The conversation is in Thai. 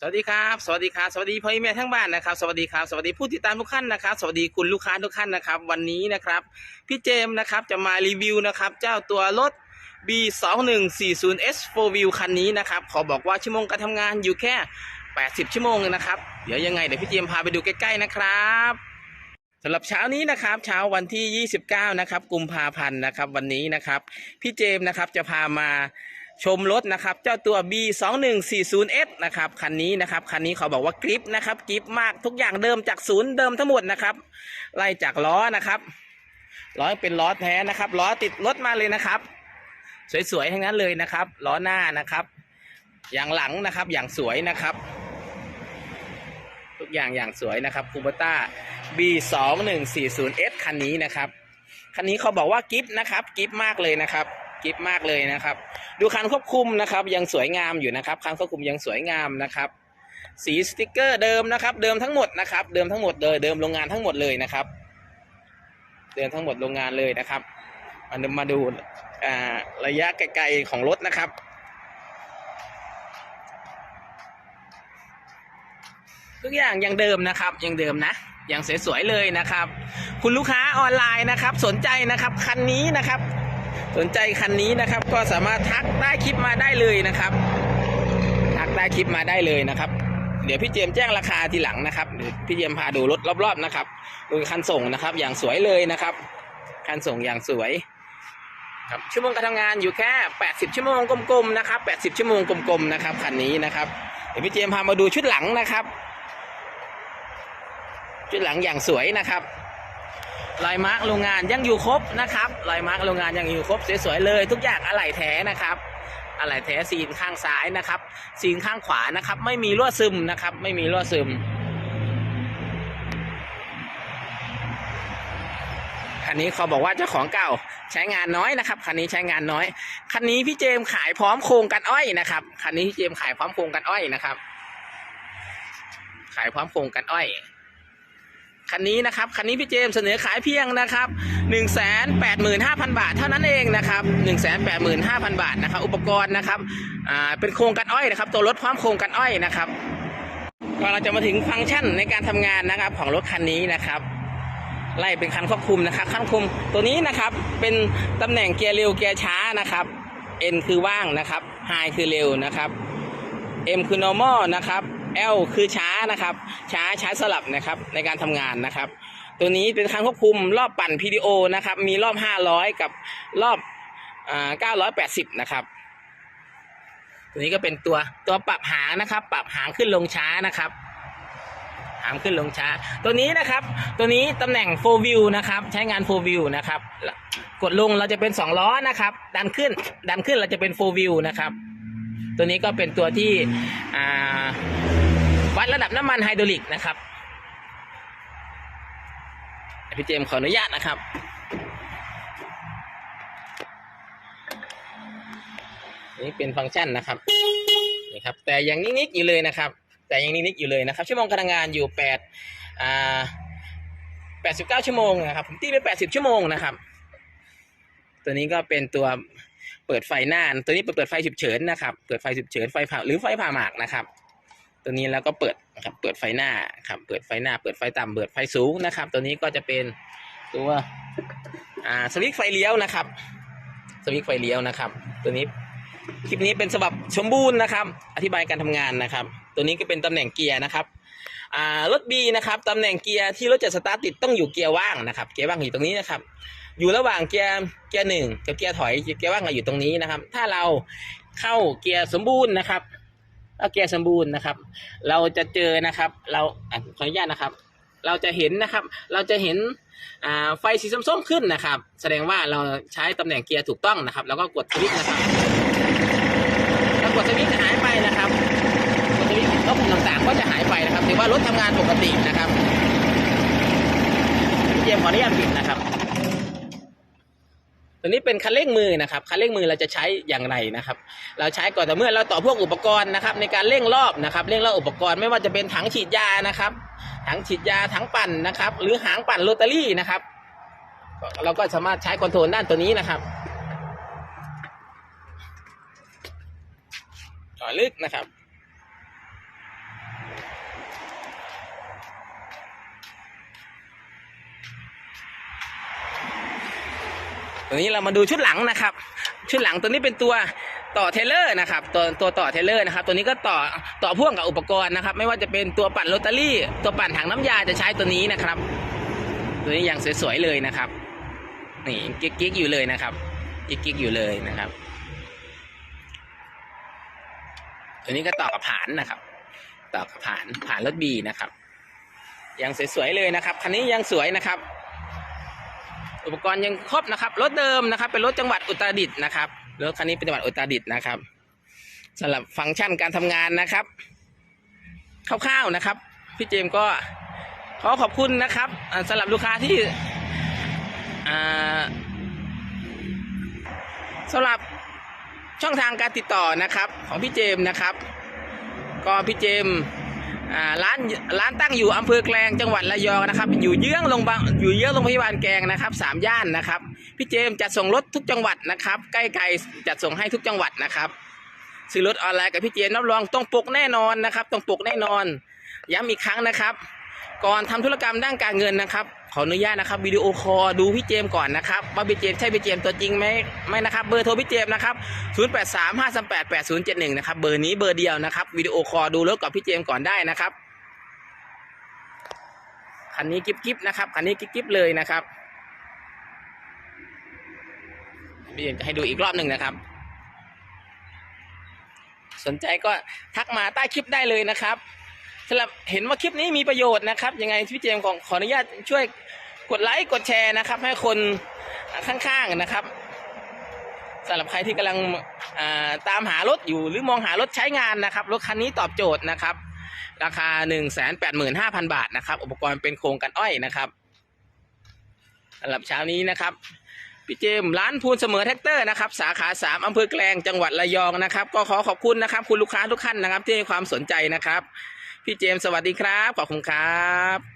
สวัสดีครับสวัสดีครับสวัสดีพ่อแม่ทั้งบ้านนะครับ สวัสดีครับสวัสดีผู้ติดตามทุกท่านนะครับ สวัสดีคุณลูกค้าทุกท่านนะครับ วันนี้นะครับพี่เจมส์นะครับจะมารีวิวนะครับ เจ้าตัวรถ B 2 1 4 0 S 4 Wheel คันนี้นะครับ ขอบอกว่าชั่วโมงการทำงานอยู่แค่ 80 ชั่วโมงนะครับ เดี๋ยวยังไงเดี๋ยวพี่เจมส์พาไปดูใกล้ๆนะครับสำหรับเช้านี้นะครับเช้าวันที่ 29 นะครับกุมภาพันธ์นะครับ วันนี้นะครับ พี่เจมส์นะครับจะพามา ชมรถนะครับ เจ้าตัว B 2 1 4 0 S นะครับคันนี้นะครับคันนี้เขาบอกว่ากริปนะครับกริปมากทุกอย่างเดิมจากศูนย์เดิมทั้งหมดนะครับ ไล่จากล้อนะครับล้อเป็นล้อแท้นะครับล้อติดรถมาเลยนะครับ สวยๆทั้งนั้นเลยนะครับล้อหน้านะครับ อย่างหลังนะครับอย่างสวยนะครับ ทุกอย่างอย่างสวยนะครับคูเบต้า B 2 1 4 0 S คันนี้นะครับคันนี้เขาบอกว่ากิฟนะครับกิฟมากเลยนะครับกิฟมากเลยนะครับ ดูคันควบคุมนะครับ ยังสวยงามอยู่นะครับคันควบคุมยังสวยงามนะครับ สีสติกเกอร์เดิมนะครับ เดิมทั้งหมดนะครับ เดิมทั้งหมดเลยเดิมโรงงานทั้งหมดเลยนะครับ เดิมทั้งหมดโรงงานเลยนะครับมาดูมาดูระยะไกลๆของรถนะครับทุกอย่างยังเดิมนะครับยังเดิมนะยังสวยๆเลยนะครับ คุณลูกค้าออนไลน์นะครับ สนใจนะครับคันนี้นะครับ สนใจคันนี้นะครับ ก็สามารถทักได้คลิปมาได้เลยนะครับ ทักได้คลิปมาได้เลยนะครับ เดี๋ยวพี่เจมแจ้งราคาทีหลังนะครับเดี๋ยวพี่เจมพาดูรถรอบๆนะครับดูคันส่งนะครับ อย่างสวยเลยนะครับ คันส่งอย่างสวยครับชั่วโมงการทำงานอยู่แค่ 80 ชั่วโมงกลมๆนะครับ 80 ชั่วโมงกลมๆนะครับคันนี้นะครับเดี๋ยวพี่เจมพามาดูชุดหลังนะครับ ชุดหลังอย่างสวยนะครับ รอยมาร์กโรงงานยังอยู่ครบนะครับรอยมาร์กโรงงานยังอยู่ครบสวยๆเลย ทุกอย่างอะไหล่แท้นะครับอะไหล่แท้ซีนข้างซ้ายนะครับ ซีนข้างขวานะครับ ไม่มีรั่วซึมนะครับ ไม่มีรั่วซึม คันนี้เขาบอกว่าเจ้าของเก่าใช้งานน้อยนะครับคันนี้ใช้งานน้อยคันนี้พี่เจมขายพร้อมโครงกันอ้อยนะครับคันนี้พี่เจมขายพร้อมโครงกันอ้อยนะครับ ขายพร้อมโครงกันอ้อย คันนี้นะครับคันนี้พี่เจมส์เสนอขายเพียงนะครับ1 8 5 0 0 0 บาทเท่านั้นเองนะครับ1 8 5 0 0 0 บาทนะครับ อุปกรณ์นะครับอ่าเป็นโครงกันอ้อยนะครับ ตัวรถพร้อมโครงกันอ้อยนะครับก็เราจะมาถึงฟังก์ชันในการทำงานนะครับ ของรถคันนี้นะครับ ไล่เป็นคันควบคุมนะครับคันควบคุมตัวนี้นะครับ เป็นตำแหน่งเกียร์เร็วเกียร์ช้านะครับ N คือว่างนะครับ High คือเร็วนะครับ M คือ normal นะครับ L คือช้านะครับ ช้าช้าสลับนะครับในการทำงานนะครับ ตัวนี้เป็นคันควบคุมรอบปั่น PDO นะครับ มีรอบ 500 กับรอบอ่า980 นะครับ ตัวนี้ก็เป็นตัวตัวปรับหางนะครับ ปรับหางขึ้นลงช้านะครับหางขึ้นลงช้า ตัวนี้นะครับ ตัวนี้ตำแหน่ง4 view นะครับ ใช้งาน4 view นะครับ กดลงเราจะเป็น 2 ล้อนะครับ ดันขึ้น ดันขึ้นเราจะเป็น4 view นะครับ ตัวนี้ก็เป็นตัวที่อ่า ดระดับน้ำมันไฮดรอลิกนะครับพี่เจมขออนุญาตนะครับ นี่เป็นฟังก์ชันนะครับนี่ครับ แต่ยังนิกๆอยู่เลยนะครับ แต่ยังนิกๆอยู่เลยนะครับ ชั่วโมงการทำงานอยู่แปดอ่าแปดสิบเก้าชั่วโมงนะครับ ผมตีไปแปดสิบชั่วโมงนะครับ ตัวนี้ก็เป็นตัวเปิดไฟหน้า ตัวนี้เปิดเปิดไฟฉุกเฉินนะครับ เปิดไฟฉุกเฉินไฟผ่าหรือไฟผ่าหมากนะครับ ตัวนี้แล้วก็เปิดนะครับเปิดไฟหน้าครับเปิดไฟหน้า เปิดไฟต่ำเปิดไฟสูงนะครับ ตัวนี้ก็จะเป็นตัวอ่าสวิตช์ไฟเลี้ยวนะครับสวิตช์ไฟเลี้ยวนะครับ ตัวนี้คลิปนี้เป็นฉบับสมบูรณ์นะครับ อธิบายการทำงานนะครับ ตัวนี้ก็เป็นตำแหน่งเกียร์นะครับรถ B นะครับตำแหน่งเกียร์ที่รถจะสตาร์ทติดต้องอยู่เกียร์ว่างนะครับเกียร์ว่างอยู่ตรงนี้นะครับ อยู่ระหว่างเกียร์เกียร์หนึ่งกับเกียร์ถอยเกียร์ว่างอยู่ตรงนี้นะครับ ถ้าเราเข้าเกียร์สมบูรณ์นะครับ เอาเกียร์สมบูรณ์นะครับ เราจะเจอนะครับ เราขออนุญาตนะครับ เราจะเห็นนะครับ เราจะเห็นไฟสีส้มๆขึ้นนะครับ แสดงว่าเราใช้ตำแหน่งเกียร์ถูกต้องนะครับ แล้วก็กดสวิตช์นะครับถ้ากดสวิตช์หายไปนะครับกดสวิตช์รถต่างๆ ก็จะหายไปนะครับถือว่ารถทำงานปกตินะครับพี่เจมส์ขออนุญาตปิดนะครับ ตัวนี้เป็นคันเร่งมือนะครับคันเร่งมือเราจะใช้อย่างไรนะครับ เราใช้ก่อนแต่เมื่อเราต่อพวกอุปกรณ์นะครับ ในการเร่งรอบนะครับเร่งรอบอุปกรณ์ไม่ว่าจะเป็นถังฉีดยานะครับ ถังฉีดยาถังปั่นนะครับ หรือหางปั่นโรตารี่นะครับ เราก็สามารถใช้คอนโทรลด้านตัวนี้นะครับต่อลึกนะครับ ตัวนี้เรามาดูชุดหลังนะครับ ชุดหลังตัวนี้เป็นตัวต่อเทเลอร์นะครับตัวตัวต่อเทเลอร์นะครับ ตัวนี้ก็ต่อต่อพ่วงกับอุปกรณ์นะครับ ไม่ว่าจะเป็นตัวปั่นโรตารี่ ตัวปั่นถังน้ำยาจะใช้ตัวนี้นะครับ ตัวนี้อย่างสวยๆเลยนะครับนี่กิ๊กๆอยู่เลยนะครับกิ๊กๆอยู่เลยนะครับ ตัวนี้ก็ต่อกับผานนะครับ ต่อกับผานผานรถบีนะครับยังสวยๆเลยนะครับคันนี้ยังสวยนะครับ อุปกรณ์ยังครบนะครับ รถเดิมนะครับ เป็นรถจังหวัดอุตรดิตถ์นะครับ รถคันนี้เป็นจังหวัดอุตรดิตถ์นะครับสำหรับฟังก์ชันการทำงานนะครับ คร่าวๆนะครับ พี่เจมส์ก็ขอขอบคุณนะครับอ่าสำหรับลูกค้าที่อ่าสำหรับช่องทางการติดต่อนะครับ ของพี่เจมส์นะครับ ก็พี่เจมส์ ร้านร้านตั้งอยู่อำเภอแกลงจังหวัดระยองนะครับ อยู่เยื้องโรงพยาบาลอยู่เยื้องโรงพยาบาลแกลงนะครับสามย่านนะครับ พี่เจมจัดส่งรถทุกจังหวัดนะครับ ใกล้ๆจัดส่งให้ทุกจังหวัดนะครับซื้อรถออนไลน์กับพี่เจมรับรองต้องปกแน่นอนนะครับต้องปกแน่นอนย้ำอีกครั้งนะครับ ก่อนทำธุรกรรมด้านการเงินนะครับ ออนุญาตนะครับวิดีโอคอลดูพี่เจมก่อนนะครับว่าพี่เจมใช่พี่เจมตัวจริงไหมไม่นะครับเบอร์โทรพี่เจมนะครับ0835388071นะครับเบอร์นี้เบอร์เดียวนะครับวิดีโอคอลดูรถกับพี่เจมก่อนได้นะครับคันนี้กิ๊บกิ๊บนะครับคันนี้กิ๊บกิ๊บเลยนะครับพี่เจมจะให้ดูอีกรอบหนึ่งนะครับ สนใจก็ทักมาใต้คลิปได้เลยนะครับ สำหรับเห็นว่าคลิปนี้มีประโยชน์นะครับ ยังไงพี่เจมส์ขอขออนุญาตช่วยกดไลค์กดแชร์นะครับ ให้คนข้างๆนะครับสำหรับใครที่กำลังาตามหารถอยู่หรือมองหารถใช้งานนะครับรถคันนี้ตอบโจทย์นะครับ ราคา 1 8 5 0 0 0 บาทนะครับ อุปกรณ์เป็นโครงกันอ้อยนะครับสำหรับเช้านี้นะครับพี่เจมส์ร้านพูนเสมอแท็กเตอร์นะครับสาขา 3อำเภอแกลงจังหวัดระยองนะครับ ก็ขอขอบคุณนะครับ คุณลูกค้าทุกท่านนะครับ ที่ให้ความสนใจนะครับ พี่เจมส์สวัสดีครับ ขอบคุณครับ